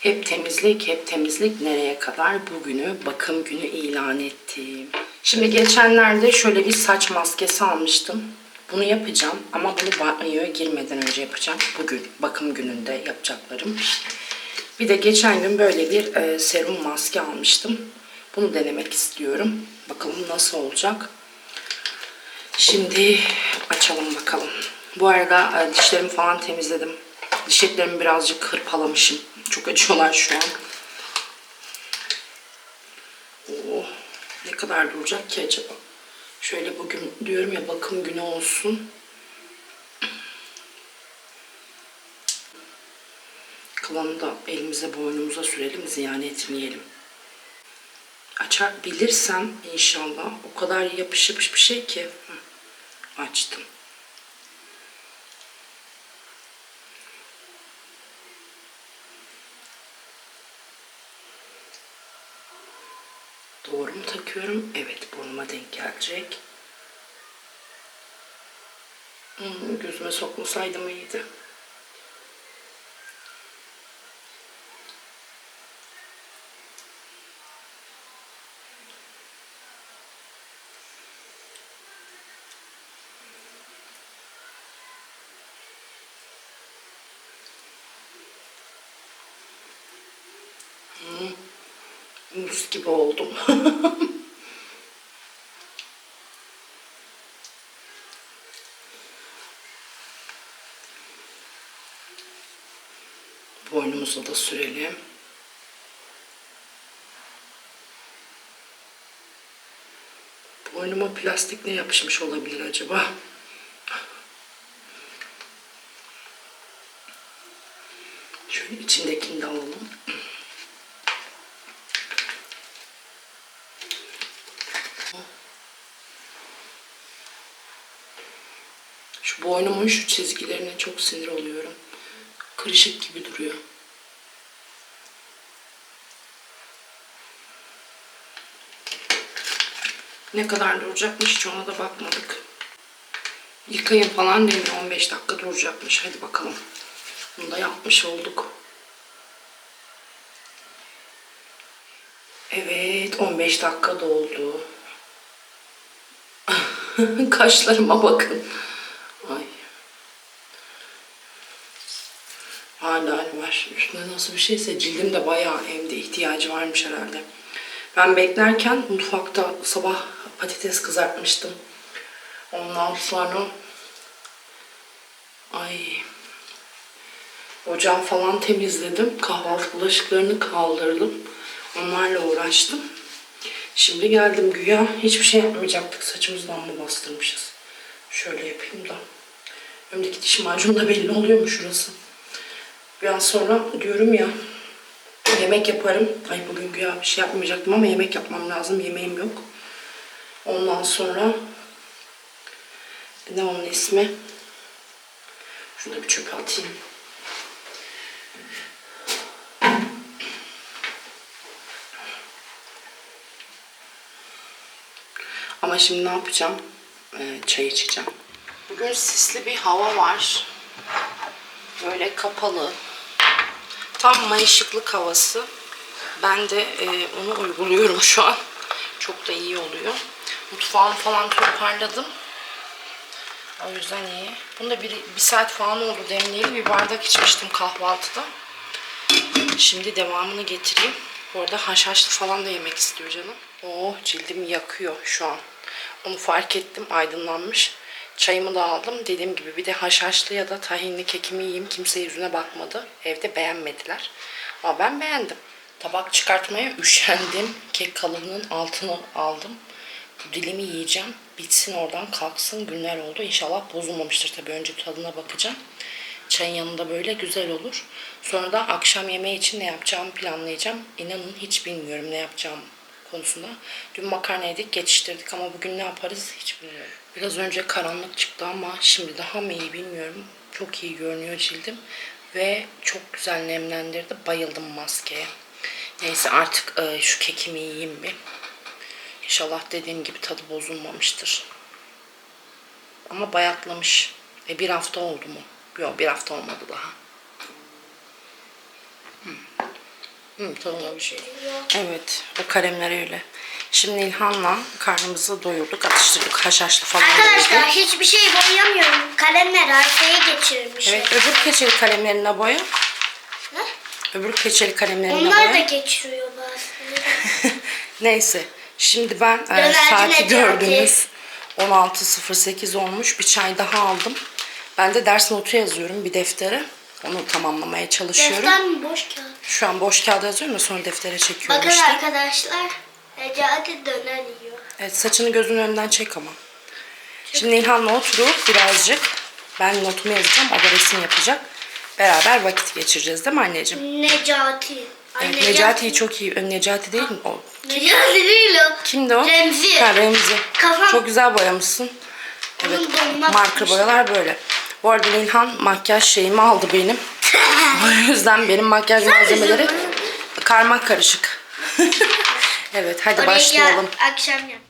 Hep temizlik, hep temizlik nereye kadar? Bugünü bakım günü ilan ettim. Şimdi geçenlerde şöyle bir saç maskesi almıştım. Bunu yapacağım ama bunu banyoya girmeden önce yapacağım. Bugün bakım gününde yapacaklarım. Bir de geçen gün böyle bir e, serum maske almıştım. Bunu denemek istiyorum. Bakalım nasıl olacak. Şimdi açalım bakalım. Bu arada e, dişlerimi falan temizledim. Diş birazcık hırpalamışım. Çok acıyorlar şu an. Oo, ne kadar duracak ki acaba? Şöyle bugün diyorum ya bakım günü olsun. Kalanını da elimize boynumuza sürelim ziyan etmeyelim. Açabilirsem inşallah o kadar yapış yapış bir şey ki. Açtım. Takıyorum? Evet burnuma denk gelecek. Hmm, gözüme sokmasaydım iyiydi. Mus gibi oldum. Boynumuza da sürelim. Boynuma plastik ne yapışmış olabilir acaba? Şöyle içindekini de alalım. Şu boynumun şu çizgilerine çok sinir oluyorum. Kırışık gibi duruyor. Ne kadar duracakmış hiç ona da bakmadık. Yıkayın falan demiyor 15 dakika duracakmış. Hadi bakalım. Bunu da yapmış olduk. Evet 15 dakika doldu. Kaşlarıma bakın. Ay. Hala Üstüne nasıl bir şeyse cildim de bayağı hem de ihtiyacı varmış herhalde. Ben beklerken mutfakta sabah patates kızartmıştım. Ondan sonra ay ocağım falan temizledim. Kahvaltı bulaşıklarını kaldırdım. Onlarla uğraştım. Şimdi geldim güya hiçbir şey yapmayacaktık. Saçımızdan mı bastırmışız? Şöyle yapayım da. Önümdeki diş macunu da belli oluyor mu şurası? Biraz sonra diyorum ya yemek yaparım. Ay bugün güya bir şey yapmayacaktım ama yemek yapmam lazım. Yemeğim yok. Ondan sonra ne onun ismi? Şunu bir çöpe atayım. Ama şimdi ne yapacağım? Ee, çay içeceğim. Bugün sisli bir hava var. Böyle kapalı. Tam mayışıklık havası. Ben de e, onu uyguluyorum şu an. Çok da iyi oluyor. Mutfağımı falan toparladım. O yüzden iyi. Bunu da bir, bir saat falan oldu demleyeli. Bir bardak içmiştim kahvaltıda. Şimdi devamını getireyim. Bu arada haşhaşlı falan da yemek istiyor canım. Oh cildimi yakıyor şu an. Onu fark ettim aydınlanmış. Çayımı da aldım. Dediğim gibi bir de haşhaşlı ya da tahinli kekimi yiyeyim. Kimse yüzüne bakmadı. Evde beğenmediler. Ama ben beğendim. Tabak çıkartmaya üşendim. Kek kalıbının altını aldım. Bu dilimi yiyeceğim. Bitsin oradan kalksın. Günler oldu. İnşallah bozulmamıştır tabii. Önce tadına bakacağım. Çayın yanında böyle güzel olur. Sonra da akşam yemeği için ne yapacağımı planlayacağım. İnanın hiç bilmiyorum ne yapacağım konusunda. Dün makarna yedik, geçiştirdik ama bugün ne yaparız hiç bilmiyorum. Biraz önce karanlık çıktı ama şimdi daha mı iyi bilmiyorum. Çok iyi görünüyor cildim ve çok güzel nemlendirdi. Bayıldım maskeye. Neyse artık e, şu kekimi yiyeyim bir. İnşallah dediğim gibi tadı bozulmamıştır. Ama bayatlamış. E bir hafta oldu mu? Yok bir hafta olmadı daha. Hmm. Hı, tadında bir şey. Evet, o kalemler öyle. Şimdi İlhan'la karnımızı doyurduk, atıştırdık, haşhaşlı falan Arkadaşlar yedik. hiçbir şey boyayamıyorum. Kalemler arkaya geçirmiş. Evet, öbür keçeli kalemlerine boya. Ne? Öbür keçeli kalemlerine Onlar da boya. geçiriyor bazıları. Neyse, şimdi ben e, saati gördünüz. 16.08 olmuş. Bir çay daha aldım. Ben de ders notu yazıyorum bir deftere. Onu tamamlamaya çalışıyorum. Defter mi boş kağıt? Şu an boş kağıda yazıyorum da sonra deftere çekiyorum Bakın işte. arkadaşlar. Necati döner yiyor. Evet saçını gözünün önünden çek ama. Şimdi İlhan'la oturup birazcık ben notumu yazacağım. O da resim yapacak. Beraber vakit geçireceğiz değil mi anneciğim? Necati. Ay, Evet, Necati'yi çok iyi. Necati değil mi o? Necati değil o. Kimdi o? Remzi. Ha Remzi. Kafam- Çok güzel boyamışsın. Evet. Marka boyalar böyle. Bu arada İlhan makyaj şeyimi aldı benim. o yüzden benim makyaj malzemeleri karmak karışık. evet hadi Oraya başlayalım. akşam yapacağım.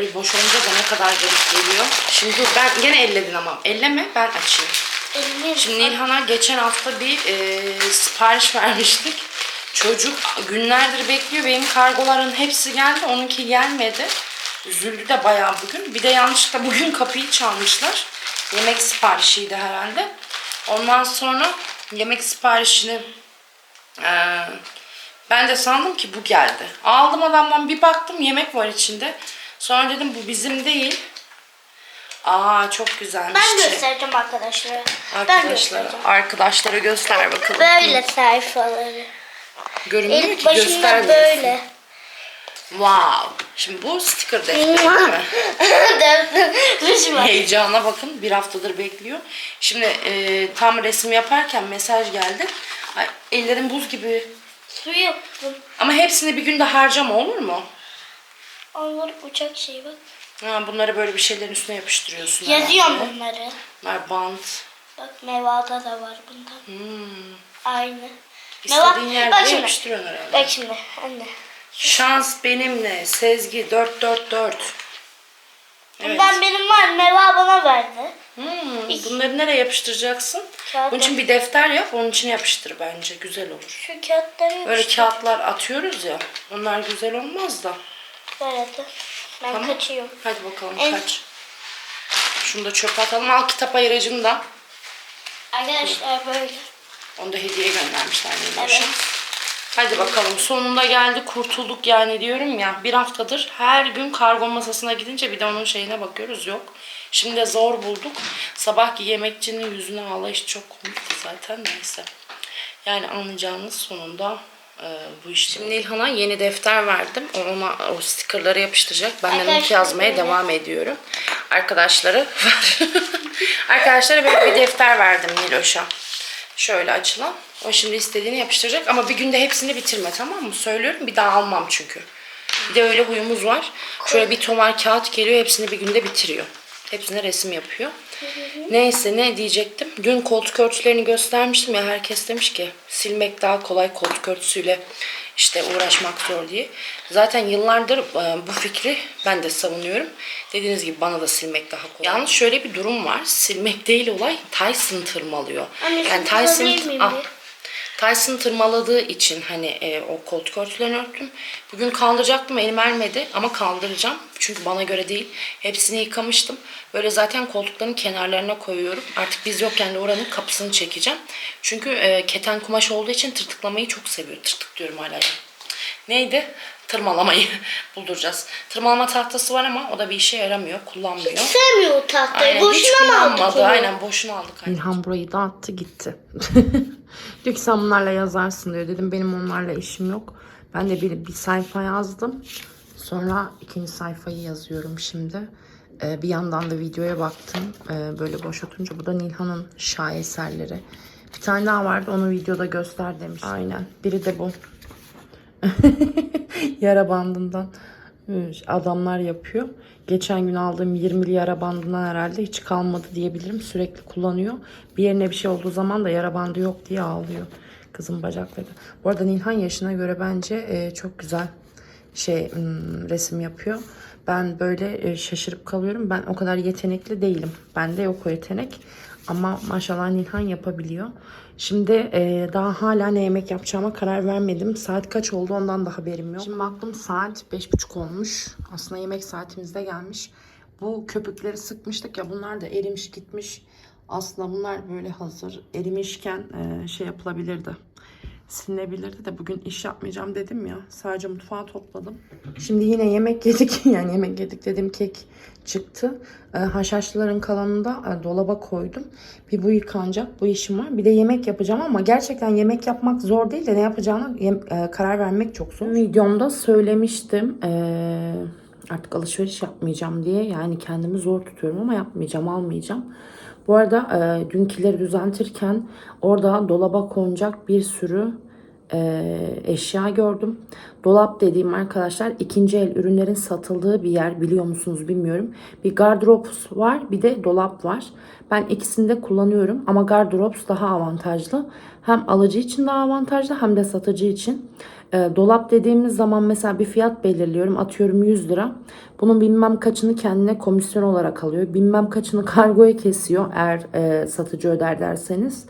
Böyle boş olunca da ne kadar garip geliyor. Şimdi dur ben gene elledin ama. Elleme ben açayım. Elini Şimdi İlhan'a geçen hafta bir e, sipariş vermiştik. Çocuk günlerdir bekliyor. Benim kargoların hepsi geldi. Onunki gelmedi. Üzüldü de bayağı bugün. Bir de yanlışlıkla bugün kapıyı çalmışlar. Yemek siparişiydi herhalde. Ondan sonra yemek siparişini e, ben de sandım ki bu geldi. Aldım adamdan bir baktım yemek var içinde. Sonra dedim bu bizim değil. Aa çok güzelmiş. ben göstereceğim arkadaşlara. Ben Arkadaşlara, göstereceğim. arkadaşlara göster bakalım. Böyle sayfaları. Görünmüyor İlk ki başında göster böyle. Wow. Şimdi bu sticker defteri değil mi? Heyecana bakın bir haftadır bekliyor. Şimdi e, tam resim yaparken mesaj geldi. Ay, ellerim buz gibi. Su yaptım. Ama hepsini bir günde harcama olur mu? Onlar uçak şeyi bak. Ha, bunları böyle bir şeylerin üstüne yapıştırıyorsun. Yazıyorum herhalde. bunları. Bunlar bant. Bak Meva'da da var bundan. Hmm. Aynı. İstediğin yerde bak şimdi. yapıştırıyorsun herhalde. Bak şimdi anne. Şans benimle. Sezgi 444. Evet. Bundan benim var. Meva bana verdi. Hmm, bunları nereye yapıştıracaksın? Kağıt Bunun için bir defter yap, onun içine yapıştır bence. Güzel olur. Şu kağıtları Böyle kağıtlar atıyoruz ya. Onlar güzel olmaz da. Böyle de. Ben Tamam. kaçıyorum. Hadi bakalım En- kaç. Şunu da çöpe atalım. Al kitap ayırıcını da. Arkadaşlar böyle. Onu da hediye göndermişler. Evet. Hadi bakalım sonunda geldi kurtulduk yani diyorum ya. Bir haftadır her gün kargo masasına gidince bir de onun şeyine bakıyoruz yok. Şimdi de zor bulduk. Sabahki yemekçinin yüzüne ağlayış çok komikti zaten neyse. Yani anlayacağınız sonunda e, bu iş. Şimdi İlhan'a yeni defter verdim. O Ona o stikerleri yapıştıracak. Ben de not yazmaya devam ediyorum. Arkadaşları Arkadaşlara böyle bir defter verdim Niloş'a. Şöyle açılan. O şimdi istediğini yapıştıracak ama bir günde hepsini bitirme tamam mı? Söylüyorum bir daha almam çünkü. Bir de öyle huyumuz var. Şöyle bir tomar kağıt geliyor hepsini bir günde bitiriyor. Hepsine resim yapıyor. Neyse ne diyecektim. Dün koltuk örtülerini göstermiştim ya herkes demiş ki silmek daha kolay koltuk örtüsüyle işte uğraşmak zor diye. Zaten yıllardır e, bu fikri ben de savunuyorum. Dediğiniz gibi bana da silmek daha kolay. Yalnız şöyle bir durum var. Silmek değil olay Tyson tırmalıyor. Anne, yani Tyson Ah? Tyson tırmaladığı için hani e, o koltuk örtülerini örttüm. Bugün kaldıracaktım elim ermedi ama kaldıracağım. Çünkü bana göre değil. Hepsini yıkamıştım. Böyle zaten koltukların kenarlarına koyuyorum. Artık biz yokken de oranın kapısını çekeceğim. Çünkü e, keten kumaş olduğu için tırtıklamayı çok seviyor. Tırtık diyorum hala. Neydi? Tırmalamayı bulduracağız. Tırmalama tahtası var ama o da bir işe yaramıyor. Kullanmıyor. Sevmiyor o tahtayı. Aynen, hiç Boşuna mı aldık onu? Aynen boşuna aldık. İlhan burayı dağıttı gitti. diyor ki sen bunlarla yazarsın diyor. Dedim benim onlarla işim yok. Ben de bir, bir sayfa yazdım. Sonra ikinci sayfayı yazıyorum şimdi. Ee, bir yandan da videoya baktım. Ee, böyle boş oturunca. Bu da Nilhan'ın şaheserleri. Bir tane daha vardı onu videoda göster demiş. Aynen. Biri de bu. yara bandından adamlar yapıyor. Geçen gün aldığım 20'li yara bandından herhalde hiç kalmadı diyebilirim. Sürekli kullanıyor. Bir yerine bir şey olduğu zaman da yara bandı yok diye ağlıyor. Kızın bacakları. Bu arada Nilhan yaşına göre bence e, çok güzel şey resim yapıyor. Ben böyle e, şaşırıp kalıyorum. Ben o kadar yetenekli değilim. Bende yok o yetenek. Ama maşallah Nilhan yapabiliyor. Şimdi e, daha hala ne yemek yapacağıma karar vermedim. Saat kaç oldu ondan da haberim yok. Şimdi baktım saat 5.30 olmuş. Aslında yemek saatimizde gelmiş. Bu köpükleri sıkmıştık ya bunlar da erimiş gitmiş. Aslında bunlar böyle hazır erimişken e, şey yapılabilirdi silinebilirdi de bugün iş yapmayacağım dedim ya. Sadece mutfağı topladım. Şimdi yine yemek yedik. Yani yemek yedik dedim kek çıktı. E, haşhaşlıların kalanını da e, dolaba koydum. Bir bu yıkanacak. Bu işim var. Bir de yemek yapacağım ama gerçekten yemek yapmak zor değil de ne yapacağına e, karar vermek çok zor. Videomda söylemiştim. E, artık alışveriş yapmayacağım diye. Yani kendimi zor tutuyorum ama yapmayacağım, almayacağım. Bu arada e, dünkileri düzentirken orada dolaba konacak bir sürü e, eşya gördüm. Dolap dediğim arkadaşlar ikinci el ürünlerin satıldığı bir yer biliyor musunuz bilmiyorum. Bir gardırops var bir de dolap var. Ben ikisini de kullanıyorum ama gardırops daha avantajlı. Hem alıcı için daha avantajlı hem de satıcı için. E, dolap dediğimiz zaman mesela bir fiyat belirliyorum. Atıyorum 100 lira. Bunun bilmem kaçını kendine komisyon olarak alıyor. Bilmem kaçını kargoya kesiyor eğer e, satıcı öder derseniz.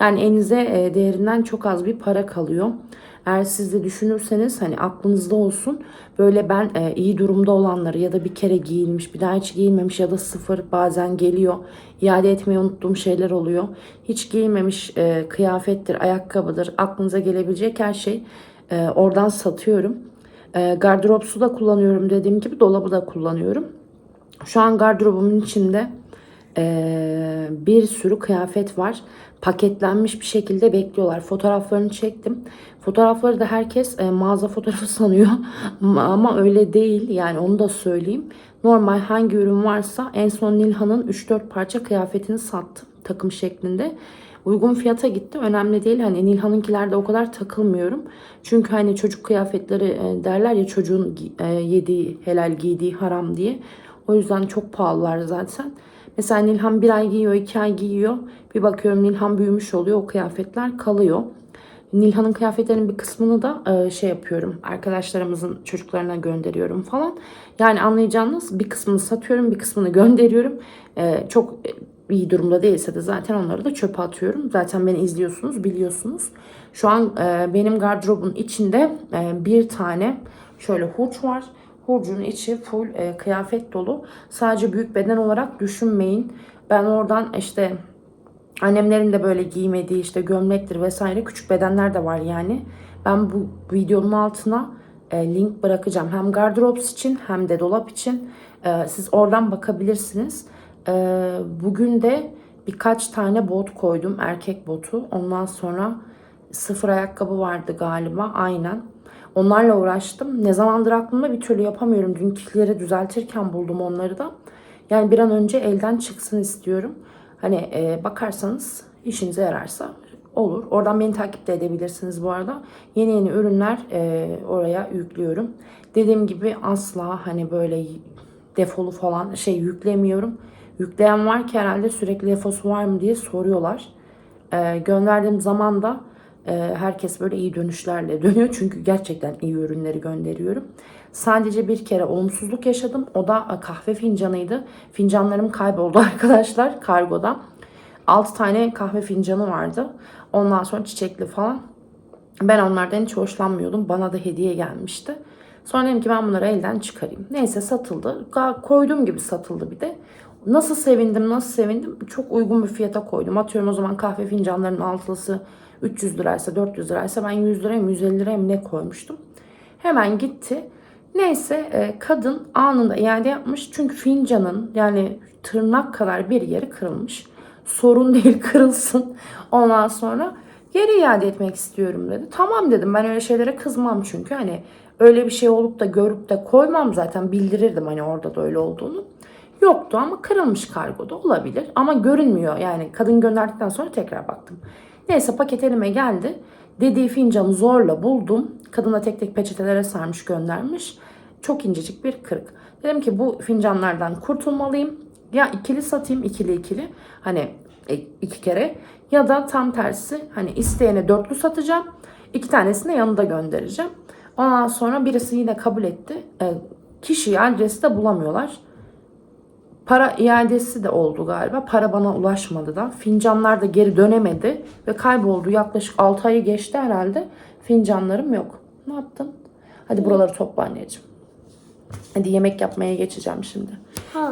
Yani elinize e, değerinden çok az bir para kalıyor. Eğer siz de düşünürseniz hani aklınızda olsun böyle ben e, iyi durumda olanları ya da bir kere giyilmiş bir daha hiç giyilmemiş ya da sıfır bazen geliyor. iade etmeyi unuttuğum şeyler oluyor. Hiç giyilmemiş e, kıyafettir, ayakkabıdır aklınıza gelebilecek her şey e, oradan satıyorum. E, gardıropsu da kullanıyorum dediğim gibi dolabı da kullanıyorum. Şu an gardırobumun içinde e, bir sürü kıyafet var. Paketlenmiş bir şekilde bekliyorlar. Fotoğraflarını çektim. Fotoğrafları da herkes e, mağaza fotoğrafı sanıyor. Ama öyle değil. Yani onu da söyleyeyim. Normal hangi ürün varsa en son Nilhan'ın 3-4 parça kıyafetini sattım. Takım şeklinde. Uygun fiyata gitti. Önemli değil. Hani Nilhan'ınkilerde o kadar takılmıyorum. Çünkü hani çocuk kıyafetleri e, derler ya çocuğun e, yediği, helal giydiği haram diye. O yüzden çok pahalılar zaten. Mesela Nilhan bir ay giyiyor, iki ay giyiyor. Bir bakıyorum Nilhan büyümüş oluyor. O kıyafetler kalıyor. Nilhan'ın kıyafetlerinin bir kısmını da e, şey yapıyorum. Arkadaşlarımızın çocuklarına gönderiyorum falan. Yani anlayacağınız bir kısmını satıyorum, bir kısmını gönderiyorum. E, çok iyi durumda değilse de zaten onları da çöpe atıyorum. Zaten beni izliyorsunuz, biliyorsunuz. Şu an e, benim gardırobun içinde e, bir tane şöyle hurç var. Hurcun içi full e, kıyafet dolu. Sadece büyük beden olarak düşünmeyin. Ben oradan işte annemlerin de böyle giymediği işte gömlektir vesaire küçük bedenler de var yani. Ben bu videonun altına e, link bırakacağım. Hem gardırops için hem de dolap için. E, siz oradan bakabilirsiniz. E, bugün de birkaç tane bot koydum. Erkek botu. Ondan sonra sıfır ayakkabı vardı galiba. Aynen. Onlarla uğraştım. Ne zamandır aklımda bir türlü yapamıyorum. Dünküleri düzeltirken buldum onları da. Yani bir an önce elden çıksın istiyorum. Hani e, bakarsanız işinize yararsa olur. Oradan beni takip de edebilirsiniz bu arada. Yeni yeni ürünler e, oraya yüklüyorum. Dediğim gibi asla hani böyle defolu falan şey yüklemiyorum. Yükleyen var ki herhalde sürekli defosu var mı diye soruyorlar. Ee, gönderdiğim zaman da e, herkes böyle iyi dönüşlerle dönüyor. Çünkü gerçekten iyi ürünleri gönderiyorum. Sadece bir kere olumsuzluk yaşadım. O da kahve fincanıydı. Fincanlarım kayboldu arkadaşlar kargoda. 6 tane kahve fincanı vardı. Ondan sonra çiçekli falan. Ben onlardan hiç hoşlanmıyordum. Bana da hediye gelmişti. Sonra dedim ki ben bunları elden çıkarayım. Neyse satıldı. Koyduğum gibi satıldı bir de. Nasıl sevindim nasıl sevindim. Çok uygun bir fiyata koydum. Atıyorum o zaman kahve fincanlarının altılısı 300 liraysa 400 liraysa ben 100 liraya mı 150 liraya ne koymuştum. Hemen gitti. Neyse e, kadın anında iade yapmış. Çünkü fincanın yani tırnak kadar bir yeri kırılmış. Sorun değil kırılsın. Ondan sonra geri iade etmek istiyorum dedi. Tamam dedim ben öyle şeylere kızmam çünkü hani öyle bir şey olup da görüp de koymam zaten bildirirdim hani orada da öyle olduğunu. Yoktu ama kırılmış kargoda olabilir ama görünmüyor yani kadın gönderdikten sonra tekrar baktım. Neyse paket elime geldi. Dediği fincanı zorla buldum. Kadına tek tek peçetelere sarmış göndermiş. Çok incecik bir kırık. Dedim ki bu fincanlardan kurtulmalıyım. Ya ikili satayım ikili ikili. Hani e, iki kere. Ya da tam tersi hani isteyene dörtlü satacağım. İki tanesini yanında göndereceğim. Ondan sonra birisi yine kabul etti. E, kişiyi adresi de bulamıyorlar. Para iadesi de oldu galiba. Para bana ulaşmadı da. Fincanlar da geri dönemedi ve kayboldu. Yaklaşık 6 ayı geçti herhalde. Fincanlarım yok. Ne yaptın? Hadi buraları topla anneciğim. Hadi yemek yapmaya geçeceğim şimdi.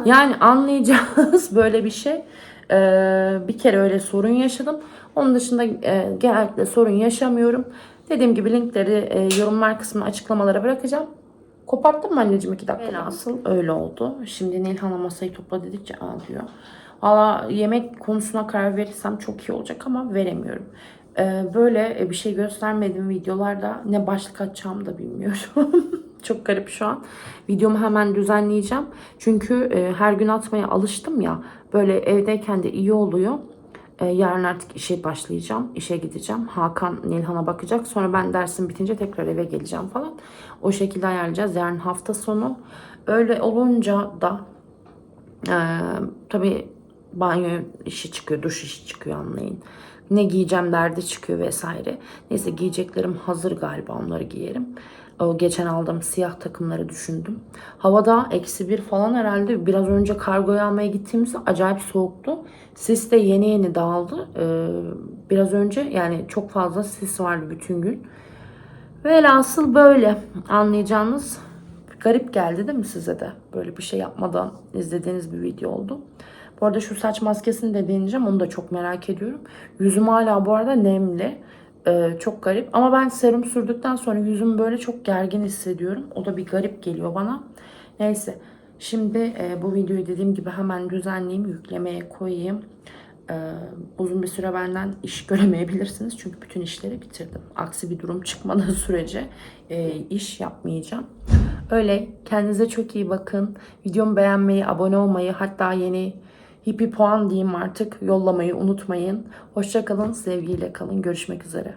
Yani anlayacağız böyle bir şey. Ee, bir kere öyle sorun yaşadım. Onun dışında e, genellikle sorun yaşamıyorum. Dediğim gibi linkleri e, yorumlar kısmına açıklamalara bırakacağım. Koparttın mı anneciğim iki dakika? Asıl öyle oldu. Şimdi Nilhan'a masayı topla dedikçe aa diyor. Valla yemek konusuna karar verirsem çok iyi olacak ama veremiyorum. Ee, böyle bir şey göstermediğim videolarda ne başlık açacağımı da bilmiyorum. çok garip şu an. Videomu hemen düzenleyeceğim. Çünkü e, her gün atmaya alıştım ya. Böyle evdeyken de iyi oluyor. E, yarın artık işe başlayacağım. İşe gideceğim. Hakan Nilhan'a bakacak. Sonra ben dersim bitince tekrar eve geleceğim falan. O şekilde ayarlayacağız. Yarın hafta sonu. Öyle olunca da e, tabii banyo işi çıkıyor. Duş işi çıkıyor anlayın. Ne giyeceğim derdi çıkıyor vesaire. Neyse giyeceklerim hazır galiba onları giyerim. O geçen aldığım siyah takımları düşündüm. Havada eksi bir falan herhalde. Biraz önce kargoya almaya gittiğimizde acayip soğuktu. Sis de yeni yeni dağıldı. Ee, biraz önce yani çok fazla sis vardı bütün gün. Velhasıl böyle anlayacağınız garip geldi değil mi size de? Böyle bir şey yapmadan izlediğiniz bir video oldu. Bu arada şu saç maskesini de deneyeceğim. Onu da çok merak ediyorum. Yüzüm hala bu arada nemli. Ee, çok garip. Ama ben serum sürdükten sonra yüzümü böyle çok gergin hissediyorum. O da bir garip geliyor bana. Neyse. Şimdi e, bu videoyu dediğim gibi hemen düzenleyeyim. Yüklemeye koyayım. Ee, uzun bir süre benden iş göremeyebilirsiniz. Çünkü bütün işleri bitirdim. Aksi bir durum çıkmadığı sürece e, iş yapmayacağım. Öyle kendinize çok iyi bakın. Videomu beğenmeyi, abone olmayı hatta yeni Hippie puan diyeyim artık yollamayı unutmayın. Hoşçakalın, sevgiyle kalın. Görüşmek üzere.